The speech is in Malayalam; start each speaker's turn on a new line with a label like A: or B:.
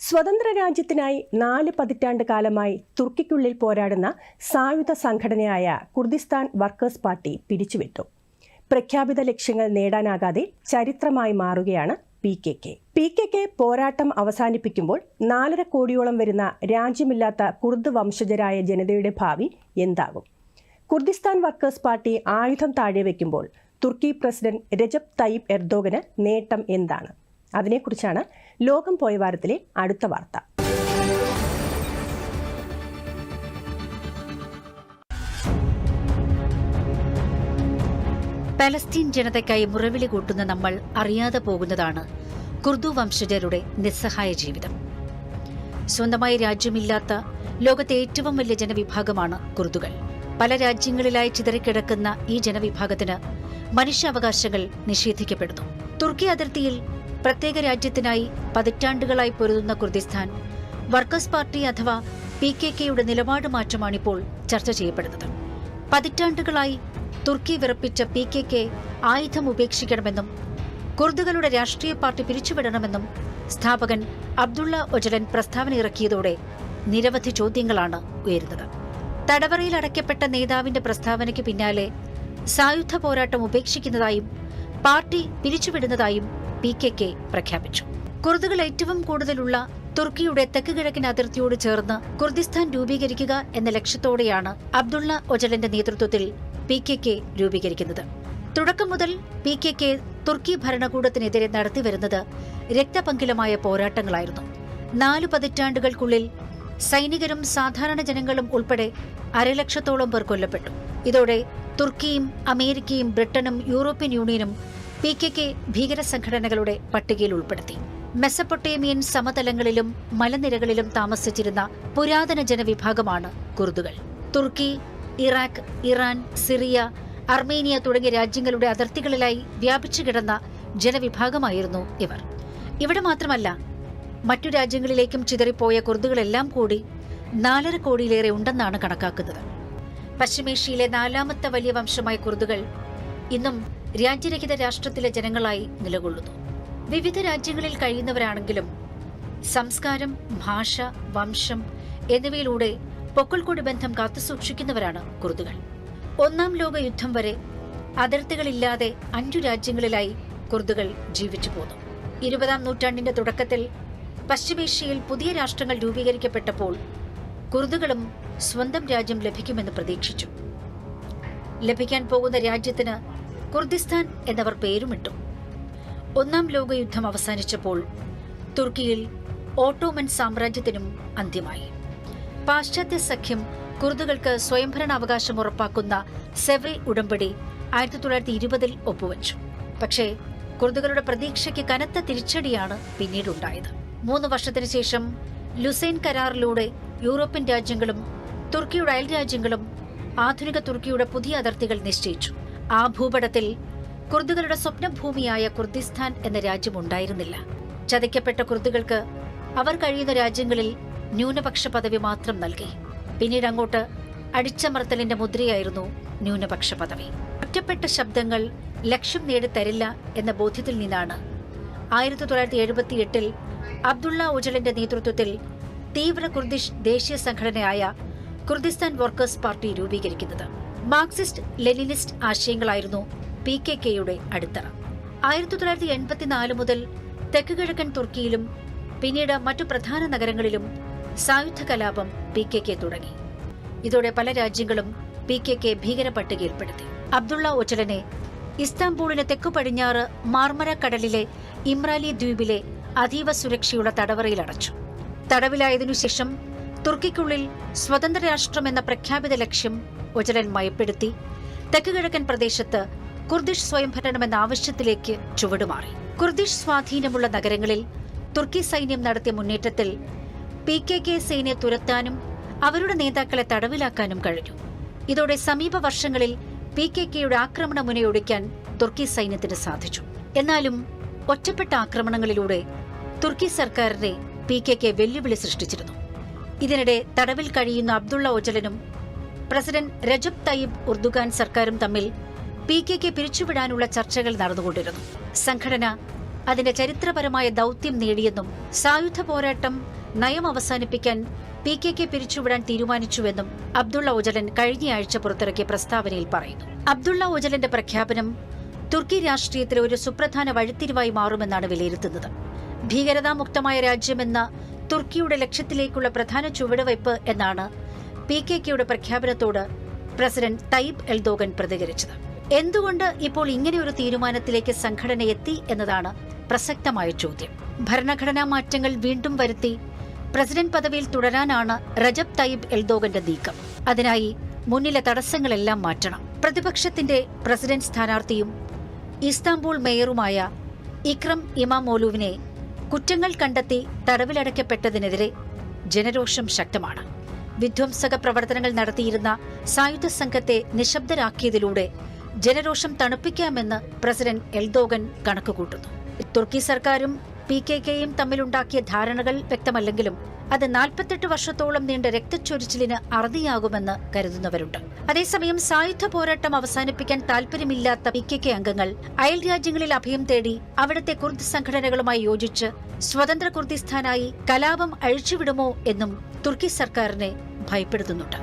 A: സ്വതന്ത്ര രാജ്യത്തിനായി നാല് പതിറ്റാണ്ട് കാലമായി തുർക്കിക്കുള്ളിൽ പോരാടുന്ന സായുധ സംഘടനയായ കുർദിസ്ഥാൻ വർക്കേഴ്സ് പാർട്ടി പിരിച്ചുവിട്ടു പ്രഖ്യാപിത ലക്ഷ്യങ്ങൾ നേടാനാകാതെ ചരിത്രമായി മാറുകയാണ് P K K. P K K പോരാട്ടം അവസാനിപ്പിക്കുമ്പോൾ നാലര കോടിയോളം വരുന്ന രാജ്യമില്ലാത്ത കുർദ് വംശജരായ ജനതയുടെ ഭാവി എന്താകും? കുർദിസ്ഥാൻ വർക്കേഴ്സ് പാർട്ടി ആയുധം താഴെ വയ്ക്കുമ്പോൾ തുർക്കി പ്രസിഡന്റ് രജബ് തയ്യിബ് എർദോഗന് നേട്ടം എന്താണ്? അതിനെക്കുറിച്ചാണ് ലോകം പോയ വാരത്തിലെ അടുത്ത വാർത്ത.
B: പലസ്തീൻ ജനതയ്ക്കായി മുറവിളി കൂട്ടുന്ന നമ്മൾ അറിയാതെ പോകുന്നതാണ് കുർദു വംശജരുടെ നിസ്സഹായ ജീവിതം. സ്വന്തമായി രാജ്യമില്ലാത്ത ലോകത്തെ ഏറ്റവും വലിയ ജനവിഭാഗമാണ് കുർദുകൾ. പല രാജ്യങ്ങളിലായി ചിതറിക്കിടക്കുന്ന ഈ ജനവിഭാഗത്തിന് മനുഷ്യാവകാശങ്ങൾ നിഷേധിക്കപ്പെടുന്നു. തുർക്കി അതിർത്തിയിൽ പ്രത്യേക രാജ്യത്തിനായി പതിറ്റാണ്ടുകളായി പൊരുതുന്ന കുർദിസ്ഥാൻ. വർക്കേഴ്സ് പാർട്ടി അഥവാ പി കെ കെയുടെ നിലപാട് മാറ്റമാണിപ്പോൾ ചർച്ച ചെയ്യപ്പെടുന്നത്. പതിറ്റാണ്ടുകളായി തുർക്കി വിറപ്പിച്ച പി കെ കെ ആയുധം ഉപേക്ഷിക്കണമെന്നും കുർദുകളുടെ രാഷ്ട്രീയ പാർട്ടി പിരിച്ചുവിടണമെന്നും സ്ഥാപകൻ അബ്ദുള്ള ഒജലൻ പ്രസ്താവന ഇറക്കിയതോടെ നിരവധി ചോദ്യങ്ങളാണ് ഉയരുന്നത്. തടവറയിൽ അടയ്ക്കപ്പെട്ട നേതാവിന്റെ പ്രസ്താവനയ്ക്ക് പിന്നാലെ സായുധ പോരാട്ടം ഉപേക്ഷിക്കുന്നതായും പാർട്ടി പിരിച്ചുവിടുന്നതായും പി കെ കെ പ്രഖ്യാപിച്ചു. കുർദുകൾ ഏറ്റവും കൂടുതലുള്ള തുർക്കിയുടെ തെക്ക് കിഴക്കൻ അതിർത്തിയോട് ചേർന്ന് കുർദിസ്ഥാൻ രൂപീകരിക്കുക എന്ന ലക്ഷ്യത്തോടെയാണ് അബ്ദുള്ള ഒജലന്റെ നേതൃത്വത്തിൽ പി കെ കെ രൂപീകരിക്കുന്നത്. തുടക്കം മുതൽ പി കെ കെ തുർക്കി ഭരണകൂടത്തിനെതിരെ നടത്തിവരുന്നത് രക്തപങ്കിലമായ പോരാട്ടങ്ങളായിരുന്നു. നാലു പതിറ്റാണ്ടുകൾക്കുള്ളിൽ സൈനികരും സാധാരണ ജനങ്ങളും ഉൾപ്പെടെ അരലക്ഷത്തോളം പേർ കൊല്ലപ്പെട്ടു. ഇതോടെ തുർക്കിയും അമേരിക്കയും ബ്രിട്ടനും യൂറോപ്യൻ യൂണിയനും പി കെ കെ ഭീകര സംഘടനകളുടെ പട്ടികയിൽ ഉൾപ്പെടുത്തി. മെസപ്പൊട്ടേമിയൻ സമതലങ്ങളിലും മലനിരകളിലും താമസിച്ചിരുന്ന പുരാതന ജനവിഭാഗമാണ് കുർദുകൾ. തുർക്കി ഇറാഖ് ഇറാൻ സിറിയ അർമേനിയ തുടങ്ങിയ രാജ്യങ്ങളുടെ അതിർത്തികളിലായി വ്യാപിച്ചു കിടന്ന ജനവിഭാഗമായിരുന്നു ഇവർ. ഇവിടെ മാത്രമല്ല മറ്റു രാജ്യങ്ങളിലേക്കും ചിതറിപ്പോയ കുർദുകളെല്ലാം കൂടി നാലര കോടിയിലേറെ ഉണ്ടെന്നാണ് കണക്കാക്കുന്നത്. പശ്ചിമേഷ്യയിലെ നാലാമത്തെ വലിയ വംശമായ കുർദുകൾ ഇന്നും രാജ്യരഹിത രാഷ്ട്രത്തിലെ ജനങ്ങളായി നിലകൊള്ളുന്നു. വിവിധ രാജ്യങ്ങളിൽ കഴിയുന്നവരാണെങ്കിലും സംസ്കാരം ഭാഷ വംശം എന്നിവയിലൂടെ പൊക്കിൾക്കൊടി ബന്ധം കാത്തുസൂക്ഷിക്കുന്നവരാണ് കുർദുകൾ. ഒന്നാം ലോക യുദ്ധം വരെ അതിർത്തികളില്ലാതെ അഞ്ചു രാജ്യങ്ങളിലായി കുർദുകൾ ജീവിച്ചു പോന്നു. ഇരുപതാം നൂറ്റാണ്ടിന്റെ തുടക്കത്തിൽ പശ്ചിമേഷ്യയിൽ പുതിയ രാഷ്ട്രങ്ങൾ രൂപീകരിക്കപ്പെട്ടപ്പോൾ കുർദുകളും സ്വന്തം രാജ്യം ലഭിക്കുമെന്ന് പ്രതീക്ഷിച്ചു. ലഭിക്കാൻ പോകുന്ന രാജ്യത്തിന് കുർദിസ്ഥാൻ എന്നവർ പേരുമിട്ടു. ഒന്നാം ലോകയുദ്ധം അവസാനിച്ചപ്പോൾ തുർക്കിയിൽ ഓട്ടോമൻ സാമ്രാജ്യത്തിനും അന്ത്യമായി. പാശ്ചാത്യ സഖ്യം കുർദുകൾക്ക് സ്വയംഭരണാവകാശം ഉറപ്പാക്കുന്ന സെവ്രി ഉടമ്പടി ആയിരത്തി തൊള്ളായിരത്തി ഇരുപതിൽ ഒപ്പുവച്ചു. പക്ഷേ കുർദുകളുടെ പ്രതീക്ഷയ്ക്ക് കനത്ത തിരിച്ചടിയാണ് പിന്നീടുണ്ടായത്. മൂന്ന് വർഷത്തിനു ശേഷം ലുസൈൻ കരാറിലൂടെ യൂറോപ്യൻ രാജ്യങ്ങളും തുർക്കിയുടെ അയൽ രാജ്യങ്ങളും ആധുനിക തുർക്കിയുടെ പുതിയ അതിർത്തികൾ നിശ്ചയിച്ചു. ആ ഭൂപടത്തിൽ കുർദുകളുടെ സ്വപ്നഭൂമിയായ കുർദിസ്ഥാൻ എന്ന രാജ്യം ഉണ്ടായിരുന്നില്ല ചതയ്ക്കപ്പെട്ട കുർദുകൾക്ക് അവർ കഴിയുന്ന രാജ്യങ്ങളിൽ ന്യൂനപക്ഷ പദവി മാത്രം നൽകി. പിന്നീട് അങ്ങോട്ട് അടിച്ചമർത്തലിന്റെ മുദ്രയായിരുന്നു ന്യൂനപക്ഷ പദവി. ഒറ്റപ്പെട്ട ശബ്ദങ്ങൾ ലക്ഷ്യം നേടിത്തരില്ല എന്ന ബോധ്യത്തിൽ നിന്നാണ് ആയിരത്തി തൊള്ളായിരത്തി എഴുപത്തി എട്ടിൽ അബ്ദുള്ള ഉജലിന്റെ നേതൃത്വത്തിൽ തീവ്ര കുർദിഷ് ദേശീയ സംഘടനയായ കുർദിസ്ഥാൻ വർക്കേഴ്സ് പാർട്ടി രൂപീകരിക്കുന്നത്. മാർക്സിസ്റ്റ് ലെനിനിസ്റ്റ് ആശയങ്ങളായിരുന്നു പി കെ കെയുടെ അടിത്തറ. ആയിരത്തി തൊള്ളായിരത്തി എൺപത്തിനാല് മുതൽ തെക്ക് കിഴക്കൻ തുർക്കിയിലും പിന്നീട് മറ്റു പ്രധാന നഗരങ്ങളിലും സായുധ കലാപം പി കെ കെ തുടങ്ങി. ഇതോടെ പല രാജ്യങ്ങളും പി കെ കെ ഭീകര പട്ടികയിൽപ്പെടുത്തി അബ്ദുള്ള ഒച്ചലനെ ഇസ്താംബൂളിന് തെക്കു പടിഞ്ഞാറ് മാർമര കടലിലെ ഇമ്രാലി ദ്വീപിലെ അതീവ സുരക്ഷയുള്ള തടവറയിൽ അടച്ചു. തടവിലായതിനുശേഷം തുർക്കിക്കുള്ളിൽ സ്വതന്ത്ര രാഷ്ട്രം എന്ന പ്രഖ്യാപിത ലക്ഷ്യം ഒജലൻ മയപ്പെടുത്തി. തെക്കുകിഴക്കൻ പ്രദേശത്ത് കുർദിഷ് സ്വയംഭരണമെന്ന ആവശ്യത്തിലേക്ക് ചുവടുമാറി. കുർദിഷ് സ്വാധീനമുള്ള നഗരങ്ങളിൽ തുർക്കി സൈന്യം നടത്തിയ മുന്നേറ്റത്തിൽ പി കെ കെ സേനയെ തുരത്താനും അവരുടെ നേതാക്കളെ തടവിലാക്കാനും കഴിഞ്ഞു. ഇതോടെ സമീപ വർഷങ്ങളിൽ പി കെ കെയുടെ ആക്രമണ മുനയൊടിക്കാൻ തുർക്കി സൈന്യത്തിന് സാധിച്ചു. എന്നാലും ഒറ്റപ്പെട്ട ആക്രമണങ്ങളിലൂടെ തുർക്കി സർക്കാരിനെ പി കെ കെ വെല്ലുവിളി സൃഷ്ടിച്ചിരുന്നു. ഇതിനിടെ തടവിൽ കഴിയുന്ന അബ്ദുള്ള ഒജലനും പ്രസിഡന്റ് രജബ് തയ്യിബ് ഉർദുഗാൻ സർക്കാരും തമ്മിൽ പി കെ കെ പിരിച്ചുവിടാനുള്ള ചർച്ചകൾ നടന്നുകൊണ്ടിരുന്നു. സംഘടന അതിന്റെ ചരിത്രപരമായ ദൗത്യം നേടിയെന്നും സായുധ പോരാട്ടം നയം അവസാനിപ്പിക്കാൻ പി കെ കെ പിരിച്ചുവിടാൻ തീരുമാനിച്ചുവെന്നും അബ്ദുള്ള ഓജലൻ കഴിഞ്ഞയാഴ്ച പുറത്തിറക്കിയ പ്രസ്താവനയിൽ പറയുന്നു. അബ്ദുള്ള ഓജലന്റെ പ്രഖ്യാപനം തുർക്കി രാഷ്ട്രീയത്തിലെ ഒരു സുപ്രധാന വഴിത്തിരിവായി മാറുമെന്നാണ് വിലയിരുത്തുന്നത്. ഭീകരതാമുക്തമായ രാജ്യമെന്ന തുർക്കിയുടെ ലക്ഷ്യത്തിലേക്കുള്ള പ്രധാന ചുവടുവയ്പ് എന്നാണ് പി കെ കെയുടെ പ്രഖ്യാപനത്തോട് പ്രസിഡന്റ് തയ്യിബ് എൽദോഗൻ പ്രതികരിച്ചത്. എന്തുകൊണ്ട് ഇപ്പോൾ ഇങ്ങനെ ഒരു തീരുമാനത്തിലേക്ക് സംഘടന എത്തി എന്നതാണ് പ്രസക്തമായ ചോദ്യം. ഭരണഘടനാ മാറ്റങ്ങൾ വീണ്ടും വരുത്തി പ്രസിഡന്റ് പദവിയിൽ തുടരാനാണ് റജബ് തയ്യിബ് എൽദോഗന്റെ നീക്കം. അതിനായി മുന്നിലെ തടസ്സങ്ങളെല്ലാം മാറ്റണം. പ്രതിപക്ഷത്തിന്റെ പ്രസിഡന്റ് സ്ഥാനാർത്ഥിയും ഇസ്താംബൂൾ മേയറുമായ ഇക്രം ഇമാമോലുവിനെ കുറ്റങ്ങൾ കണ്ടെത്തി തടവിലടയ്ക്കപ്പെട്ടതിനെതിരെ ജനരോഷം ശക്തമാണ്. വിധ്വംസക പ്രവർത്തനങ്ങൾ നടത്തിയിരുന്ന സായുധ സംഘത്തെ നിശബ്ദരാക്കിയതിലൂടെ ജനരോഷം തണുപ്പിക്കാമെന്ന് പ്രസിഡന്റ് എൽദോഗൻ കണക്കുകൂട്ടുന്നു. തുർക്കി സർക്കാരും പി കെ കെയും തമ്മിലുണ്ടാക്കിയ ധാരണകൾ വ്യക്തമല്ലെങ്കിലും അത് നാൽപ്പത്തെട്ട് വർഷത്തോളം നീണ്ട രക്തച്ചൊരിച്ചിലിന് അറുതിയാകുമെന്ന് കരുതുന്നവരുണ്ട്. അതേസമയം സായുധ പോരാട്ടം അവസാനിപ്പിക്കാൻ താൽപര്യമില്ലാത്ത പി കെ കെ അംഗങ്ങൾ അയൽ രാജ്യങ്ങളിൽ അഭയം തേടി അവിടുത്തെ കുർദ് സംഘടനകളുമായി യോജിച്ച് സ്വതന്ത്ര കുർദിസ്ഥാനായി കലാപം അഴിച്ചുവിടുമോ എന്നും തുർക്കി സർക്കാരിനെ ഭയപ്പെടുത്തുന്നുണ്ട്